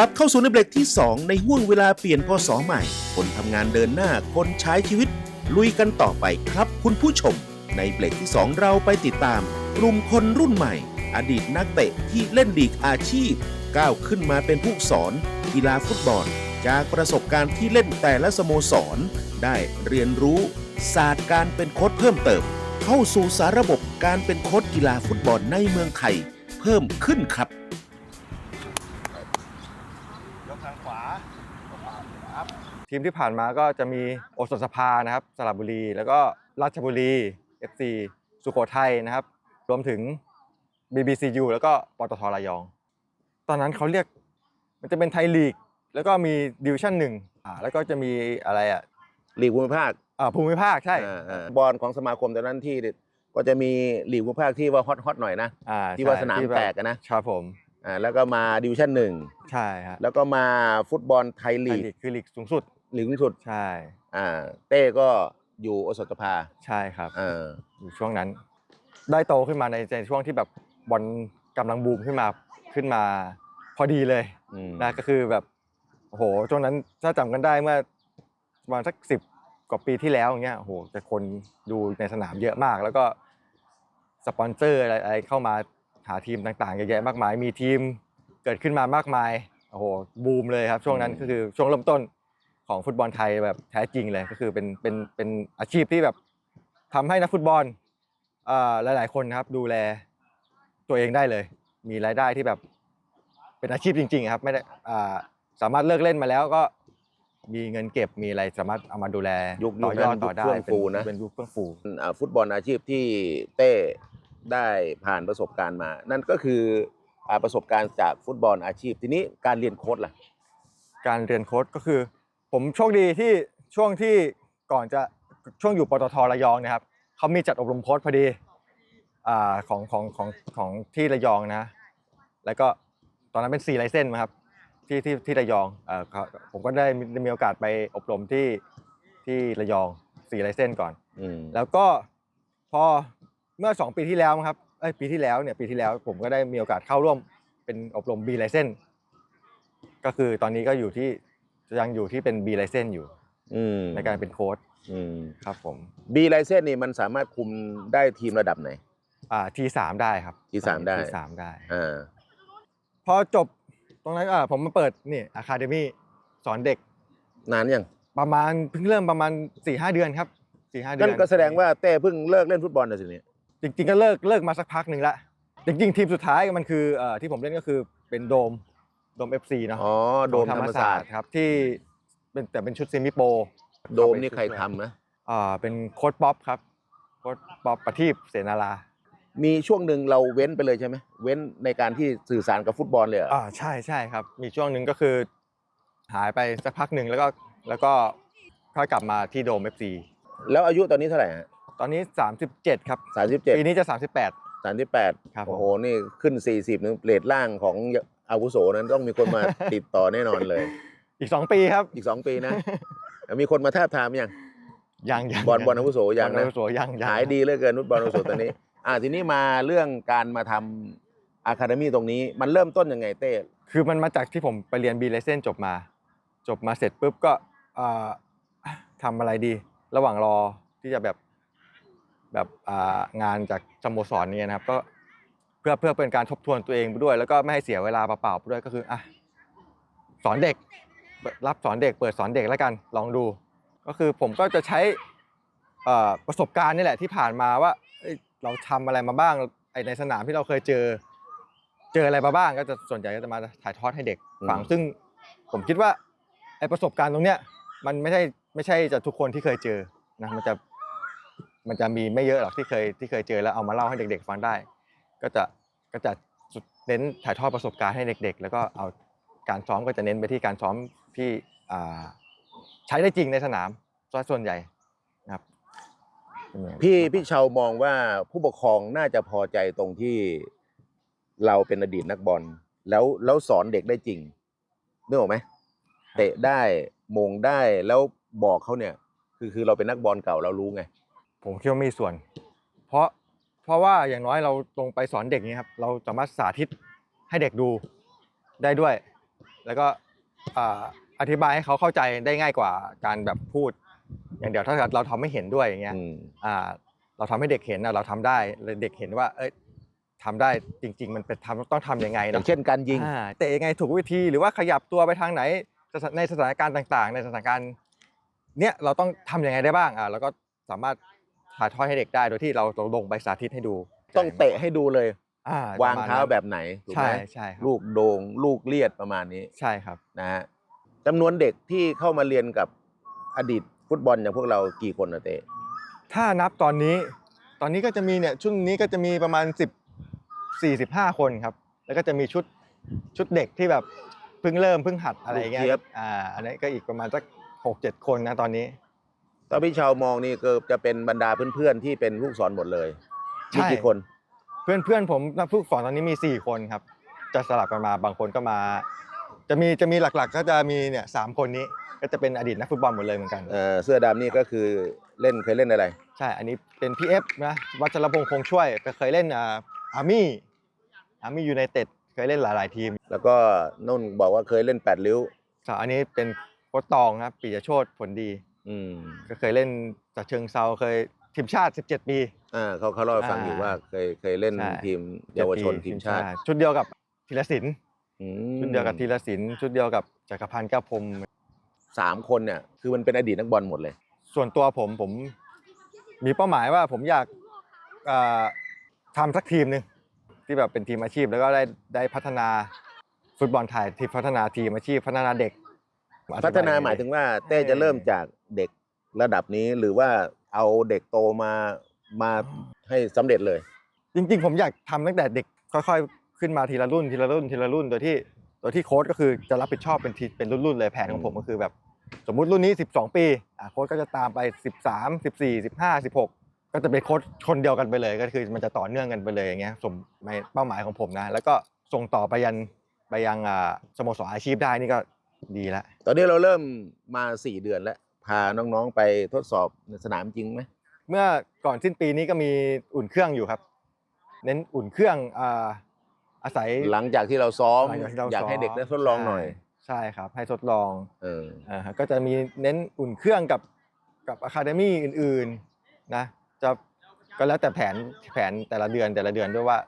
ลับเข้าสู่ในเบรกที่ 2 ในห่วงเวลาเปลี่ยนพศใหม่ คนทำงานเดินหน้าคนใช้ชีวิต ลุยกันต่อไปครับคุณผู้ชม ในเบรกที่ 2 เราไปติดตาม กลุ่มคนรุ่นใหม่ อดีตนักเตะที่เล่นลีกอาชีพ ก้าวขึ้นมาเป็นผู้สอนกีฬาฟุตบอล จากประสบการณ์ที่เล่นแต่ละสโมสร ได้เรียนรู้ศาสตร์การเป็นโค้ชเพิ่มเติม เข้าสู่สาระบบการเป็นโค้ชกีฬาฟุตบอลในเมืองไทย เพิ่มขึ้นครับ ยกทางขวาทีมที่ผ่านมาก็จะมีโอสถสภานะครับสระบุรี แล้วก็ราชบุรี FC สุโขทัยนะครับ รวมถึง BBCU แล้วก็ปตทระยอง ตอนนั้นเขาเรียกมันจะเป็นไทยลีก แล้วก็มีดิวชั่นหนึ่งอ่าแล้วก็จะมีอะไรอะลีกภูมิภาคอ่าภูมิภาคใช่อ่าอ่าบอลของสมาคมตอนนั้นที่ก็จะมีลีกภูมิภาคที่ว่าฮอตฮอตหน่อยนะ อ่าที่ว่าใช่สนามที่บบแตกอะนะ ครับผม อ่าแล้วก็มาดิวชั่นหนึ่งใช่ฮะแล้วก็มาฟุตบอลไทยไทลียกลีกคือลีกสูงสุดลีกสูงสุดใช่อ่าเต้ก็อยู่โอสถสภาใช่ครับอ่าอยู่ช่วงนั้น ได้โตขึ้นมาในในช่วงที่แบบบอลกำลังบูมขึ้นมาขึ้นมา พอดีเลยอืมนะก็คือแบบโอ้โหช่วงนั้นถ้าจำกันได้เมื่อประมาณสักสิบกว่าปีที่แล้วอย่างเงี้ยโอ้โหจะคนดูในสนามเยอะมาก แล้วก็สปอนเซอร์อะไรอะไรเข้ามา หาทีมต่างๆเยอะแยะมากมาย มีทีมเกิดขึ้นมามากมายโอ้โหบูมเลยครับช่วงนั้นก็คือช่วงเริ่มต้นของฟุตบอลไทยแบบแท้จริงเลยก็คือเป็นเป็นเป็นอาชีพที่แบบทำให้นักฟุตบอลเอ่อหลายๆคนนะครับดูแลตัวเองได้เลย มีรายได้ที่แบบเป็นอาชีพจริง ๆ ครับไม่ได้อ่าสามารถเลิกเล่นมาแล้วก็มีเงินเก็บมีอะไรสามารถเอามาดูแลยุคต่อยอดนั้นต่อได้ยุคเฟื่องฟูนะเป็นยุคเฟื่องฟูอ่าฟุตบอลอาชีพที่เต้ ได้ผ่านประสบการณ์มา นั่นก็คืออ่าประสบการณ์จากฟุตบอลอาชีพ ทีนี้การเรียนโค้ดล่ะ การเรียนโค้ดก็คือ ผมโชคดีที่ช่วงที่ก่อนจะช่วงอยู่ปตทระยองเนะครับเขามีจัดอบรมโค้ดพอดีอ่าของของของของที่ระยองนะ แล้วก็ตอนนั้นเป็น4ไลเซนครับที่ที่ที่ระยองเอ่อเขาผมก็ได้มีได้มีโอกาสไปอบรมที่ที่ระยอง4ไลเซนก่อน อืม แล้วก็พอ เมื่อ 2 ปีที่แล้วมั้งครับเอ้ยปีที่แล้วเนี่ยปีที่แล้วผมก็ได้มีโอกาสเข้าร่วมเป็นอบรม B license ก็คือตอนนี้ก็อยู่ที่ยังอยู่ที่เป็น B license อยู่อืมในการเป็นโค้ชอืมครับผมบีไลเซนนี่มันสามารถคุมได้ทีมระดับไหน อ่า T3 ได้ครับ T3 ได้ T3 ได้ อ่าพอจบตรงนั้นอ่าผมมาเปิดนี่อะคาเดมี่สอนเด็กนานยังประมาณเพิ่งเริ่มประมาณ4ี่หเดือนครับสี่ห้าเดืนั่อนนก็แสดงว่าเต้เพิ่งเลิกเล่นฟุตบอลนะสิเนี่ย จริงๆก็เลิกเลิกมาสักพักหนึ่งละจริงๆทีมสุดท้ายมันคือเอ่อที่ผมเล่นก็คือเป็นโดมโดม FC เนาะอ๋อโดมของธรรมศาสตร์ครับที่เป็นแต่เป็นชุดเซมิโปรโดมนี่ใครทำนะอ่าเป็นโค้ดป๊อปครับโค้ดป๊อปประทีปเสนารามีช่วงหนึ่งเราเว้นไปเลยใช่ไหมเว้นในการที่สื่อสารกับฟุตบอลเลยเหรออ่าใช่ใช่ครับ มีช่วงหนึ่งก็คือ หายไปสักพักหนึ่งแล้วก็แล้วก็ค่อยกลับมาที่โดม FC แล้วอายุตอนนี้เท่าไหร่ฮะ ตอนนี้ 37 ครับสามสิบเจ็ดปีนี้จะ 38สามสิบแปดครับผม โอ้โห นี่ขึ้นสี่สิบนึงเรทล่างของอาวุโสนั้นต้องมีคนมา ติดต่อแน่นอนเลย อีก 2 ปีครับอีกสองปีนะแล้วมีคนมาทาบทามยังยังยังบอลบอลอาวุโสยังบอลนะอาวุโสยังงหายดีเหลือเกินฟุตบอลอาวุโสตอนนี้ อ่าทีนี้มาเรื่องการมาทำอะคาเดมี่ตรงนี้มันเริ่มต้นยังไงเต้คือมันมาจากที่ผมไปเรียน B license จบมา จบมาเสร็จปุ๊บก็อ่าทำอะไรดี ระหว่างรอที่จะแบบ แบบอ่างานจากสโมสรเนี่ยนะครับก็เพื่อเพื่อเป็นการทบทวนตัวเองไปด้วย แล้วก็ไม่ให้เสียเวลาเปล่าๆไปด้วยก็คืออะสอนเด็กเปิดรับสอนเด็กเปิดสอนเด็กแล้วกันลองดู ก็คือผมก็จะใช้เอ่อประสบการณ์นี่แหละที่ผ่านมาว่าเอ้ยเราทำอะไรมาบ้างไอ้ในสนามที่เราเคยเจอ เจออะไรมาบ้างก็จะส่วนใหญ่ก็จะมาถ่ายทอดให้เด็กฟังซึ่งผมคิดว่าไอ้ประสบการณ์ตรงเนี้ยมันไม่ใช่ไม่ใช่จะทุกคนที่เคยเจอนะมันจะ มันจะมีไม่เยอะหรอกที่เคยที่เคยเจอแล้วเอามาเล่าให้เด็ก ๆ ฟังได้ ก็จะก็จะเน้นถ่ายทอดประสบการณ์ให้เด็ก ๆ แล้วก็เอาการซ้อมก็จะเน้นไปที่การซ้อมที่อ่าใช้ได้จริงในสนามซะส่วนใหญ่นะครับเป็นอย่างนั้นพี่พี่เชามองว่าผู้ปกครองน่าจะพอใจตรงที่เราเป็นอดีตนักบอลแล้วแล้วสอนเด็กได้จริงนึกออกไหมเตะได้มงได้แล้วบอกเขาเนี่ย คือคือเราเป็นนักบอลเก่าเรารู้ไง ผมคิดว่ามีส่วน เพราะเพราะว่าอย่างน้อยเราลงไปสอนเด็กเนี้ยครับเราสามารถสาธิตให้เด็กดูได้ด้วย แล้วก็อ่าอธิบายให้เขาเข้าใจได้ง่ายกว่าการแบบพูด อย่างเดียวถ้าเกิดเราทำไม่เห็นด้วยอย่างเงี้ยอืมอ่าเราทำให้เด็กเห็นนะเราทำได้เลยเด็กเห็นว่า เอ้ยทำได้จริง ๆ มันเป็นทำต้องทำยังไงอเนย่าอะงเช่นการยิงอ่าเตะยังไงถูกวิธีหรือว่าขยับตัวไปทางไหนสถานในสถานการณ์ต่าง ๆ ในสถานการณ์เนี้ยเราต้องทำยังไงได้บ้างอ่าแล้วก็สามารถ ถ่ายทอดให้เด็กได้โดยที่เราเราลงไปสาธิตให้ดูต้องเตะให้ดูเลย อ่าวางเท้าประมณนั้นแบบไหนถูกไหใช่มใช่ครับลูกโดง่งลูกเลียดประมาณนี้ใช่ครับนะฮะจำนวนเด็กที่เข้ามาเรียนกับอดีตฟุตบอลอย่างพวกเรากี่คนนะเต้ถ้านับตอนนี้ ตอนนี้ก็จะมีเนี่ยชุดนี้ก็จะมีประมาณ 10 45 คนครับ แล้วก็จะมีชุดชุดเด็กที่แบบเพิ่งเริ่มเพิ่งหัดอะไรอย่างเงี้ยลูกเจี๊ยบอ่าอันนี้ก็อีกประมาณสักหกเจ็ดคนนะตอนนี้ ตอนพี่ชาวมองนี่ก็จะเป็นบรรดาเพื่อนๆที่เป็นลูกศรหมดเลยมีใช่กี่คน เพื่อนเพื่อนผมนักผู้สอนตอนนี้มี 4 คนครับ จะสลับกันมาบางคนก็มา จะมีจะมีหลักๆ ก็จะมีเนี่ยสามคนนี้ก็จะเป็นอดีตนักฟุตบอลหมดเลยเหมือนกันเอ่อเสื้อดำนี่ก็คือเล่นเคยเล่นอะไร ใช่ อันนี้เป็นพีเอฟนะวัชรพงษ์คงช่วยก็เคยเล่นอ่าอาร์มี่อาร์มี่ยูไนเต็ดเคยเล่นหลายๆทีมแล้วก็นุ่นบอกว่าเคยเล่นแปดริ้วครับอันนี้เป็นโค้ชตองครับปิยโชตผลดี อืมก็เคยเล่นจากเชิงเซาเคยทีมชาติ 17 ปี อ่าเขาเขาเล่าให้ฟังอยู่อ่าว่าเคยเคยเล่นใช่ ทีมเยาวชนทีมชาติชุดเดียวกับธีรศิลป์อืมชุดเดียวกับธีรศิลป์ชุดเดียวกับจักรพันธ์แก้วพรหมสามคนเนี่ยคือมันเป็นอดีตนักบอลหมดเลย ส่วนตัวผมผมมีเป้าหมายว่าผมอยากเอ่อทำสักทีมหนึ่งที่แบบเป็นทีมอาชีพแล้วก็ได้ได้พัฒนาฟุตบอลไทยที่พัฒนาทีมอาชีพพัฒนาเด็ก พัฒนาหมายถึงว่าเต้จะเริ่มจาก เด็กระดับนี้หรือว่าเอาเด็กโตมามาให้สำเร็จเลย จริงๆ ผมอยากทำตั้งแต่เด็กค่อยๆ ขึ้นมาทีละรุ่นทีละรุ่นทีละรุ่นโดยที่โดยที่โค้ชก็คือจะรับผิดชอบเป็นทีเป็นรุ่นๆเลยแผนของผมอืมก็คือแบบ สมมุติรุ่นนี้ 12 ปีอะโค้ชก็จะตามไป 13 14 15 16 ก็จะเป็นโค้ชคนเดียวกันไปเลยก็คือมันจะต่อเนื่องกันไปเลยอย่างเงี้ยสมในเป้าหมายของผมนะ แล้วก็ส่งต่อไปยันไปยังอ่าสโมสรอาชีพได้นี่ก็ดีละตอนนี้เราเริ่มมาสี่เดือนแล้วพาน้องๆไปทดสอบในสนามจริงไหมเมื่อก่อนสิ้นปีนี้ก็มีอุ่นเครื่องอยู่ครับ เน้นอุ่นเครื่องอ่าอาศัย หลังจากที่เราซ้อมหลังจากที่เราอยากให้ซ้มเด็กได้ทดลองหน่อยใช่ใช่ครับ ให้ทดลองเออ อ่าฮะก็จะมีเน้นอุ่นเครื่องกับกับอะคาเดมี่อื่นๆนะจะก็แล้วแต่แผนแผนแต่ละเดือนแต่ละเดือนด้วยว่า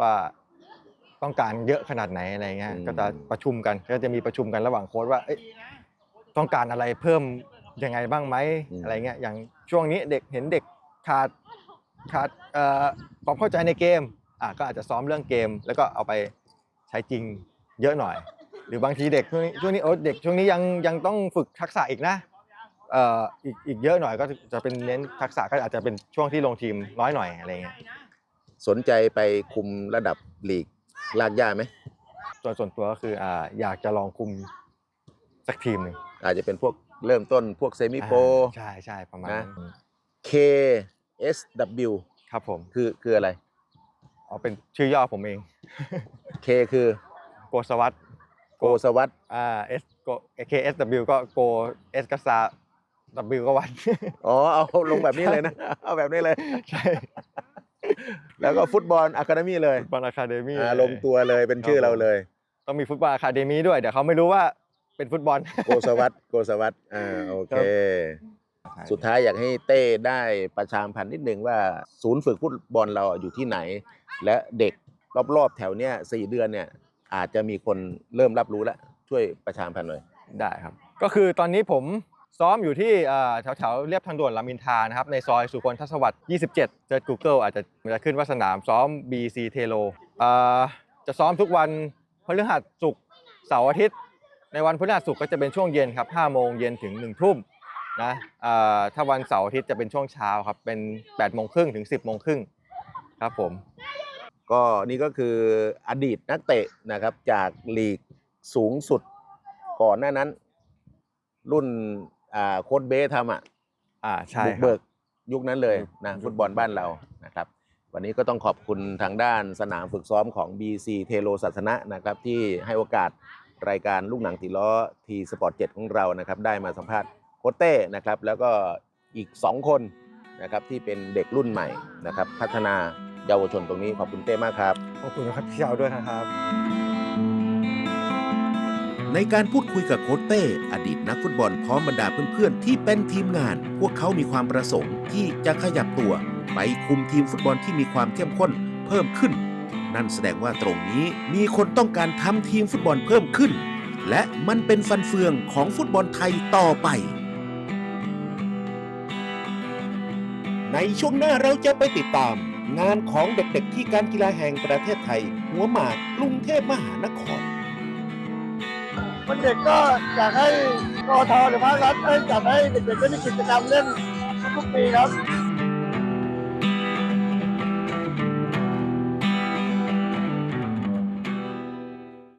ว่าต้องการเยอะขนาดไหนอะไรเงี้ยอืม ก็จะประชุมกันก็จะมีประชุมกันระหว่างโค้ชว่าเอ้ย ต้องการอะไรเพิ่มยังไงบ้างไหมอะไรเงี้ยอย่างช่วงนี้เด็กเห็นเด็กขาดขาดเอ่อความเข้าใจในเกมอะก็อาจจะซ้อมเรื่องเกม แล้วก็เอาไปใช้จริงเยอะหน่อย หรือบางทีเด็กช่วงนี้ช่วงนี้โอ้เด็กช่วงนี้ยังยังต้องฝึกทักษะอีกนะเอ่ออีกอีกเยอะหน่อยก็จะเป็นเน้นทักษะก็อาจจะเป็นช่วงที่ลงทีมน้อยหน่อยอะไรเงี้ยสนใจไปคุมระดับลีกลากย่าไหมส่วนส่วนตัวก็คืออ่าอยากจะลองคุม สักทีมหนึ่งอาจจะเป็นพวกเริ่มต้นพวกเซมิโปรอ่าใช่ใช่ประมาณนะ นั้น KSW ครับผมคือคืออะไร เอาเป็นชื่อย่อผมเอง K คือโกสวัตโกสวัตอ่า S โก KSW ก็โก S ก็ซา W ก็วัดอ๋อ เอาลงแบบนี้เลยนะ เอาแบบนี้เลย ใช่แล้วก็ฟุตบอลอะคาเดมี่เลยฟุตบอลอะคาเดมี่ อ่าลงตัวเลยเป็นชื่อครับเราผมเลย ต้องมีฟุตบอลอะคาเดมี่ด้วย เดี๋ยวเขาไม่รู้ว่า เป็นฟุตบอล โกสวัตโกสวัตอ่าโอเคครับสุดท้ายอยากให้เต้ได้ประชาสัมพันธ์นิดนึงว่าศูนย์ฝึกฟุตบอลเราอยู่ที่ไหน และเด็กรอบๆ แถวเนี้ยสี่เดือนเนี่ยอาจจะมีคนเริ่มรับรู้แล้ว ช่วยประชาสัมพันธ์หน่อยได้ครับ ก็คือตอนนี้ผมซ้อมอยู่ที่แถวแถวๆเรียบทางด่วนรามอินทรานะครับ ในซอยสุคนทศวรรษ27 เจอ Google อาจจะมันจะขึ้นว่าสนามซ้อม BC เทโลจะซ้อมทุกวันพฤหัสศุกร์เสาร์อาทิตย์ ในวันพฤหัสศุกร์ก็จะเป็นช่วงเย็นครับ5โมงเย็นถึง1ทุ่มนะอ่าถ้าวันเสาร์อาทิตย์จะเป็นช่วงเช้าครับ เป็น8โมงครึ่งถึง 10โมงครึ่งครับผม ก็นี่ก็คืออดีตนักเตะนะครับจากลีกสูงสุดก่อนหน้านั้น รุ่นอ่าโค้ดเบสทำอะอ่าใช่บุกครัเบิบกยุคนั้นเลยนะยุคฟุตบอลบ้านเรานะครับ วันนี้ก็ต้องขอบคุณทางด้านสนามฝึกซ้อมของ BC เทโลศาสนะนะครับที่ให้โอกาส รายการลูกหนังตีล้อทีสปอร์ตเจ็ของเรานะครับได้มาสัมภาษณ์โคชเต้นะครับแล้วก็อีก 2 คนนะครับที่เป็นเด็กรุ่นใหม่นะครับพัฒนาเยาวชนตรงนี้ขอบคุณเต้มากครับขอบคุณครับพี่เชาด้วยนะครับ ในการพูดคุยกับโค้ชเต้ อดีตนักฟุตบอลพร้อมบรรดาเพื่อนๆ ที่เป็นทีมงาน พวกเขามีความประสงค์ที่จะขยับตัว ไปคุมทีมฟุตบอลที่มีความเข้มข้นเพิ่มขึ้น นั่นแสดงว่าตรงนี้มีคนต้องการทำทีมฟุตบอลเพิ่มขึ้น และมันเป็นฟันเฟืองของฟุตบอลไทยต่อไป ในช่วงหน้าเราจะไปติดตาม งานของเด็กๆที่การกีฬาแห่งประเทศไทย หัวหมากกรุงเทพมหานครวันเด็กก็อยากให้กอทหรือภาครัฐจัดให้เด็กๆได้มีกิจกรรมเล่นทุกปีครับ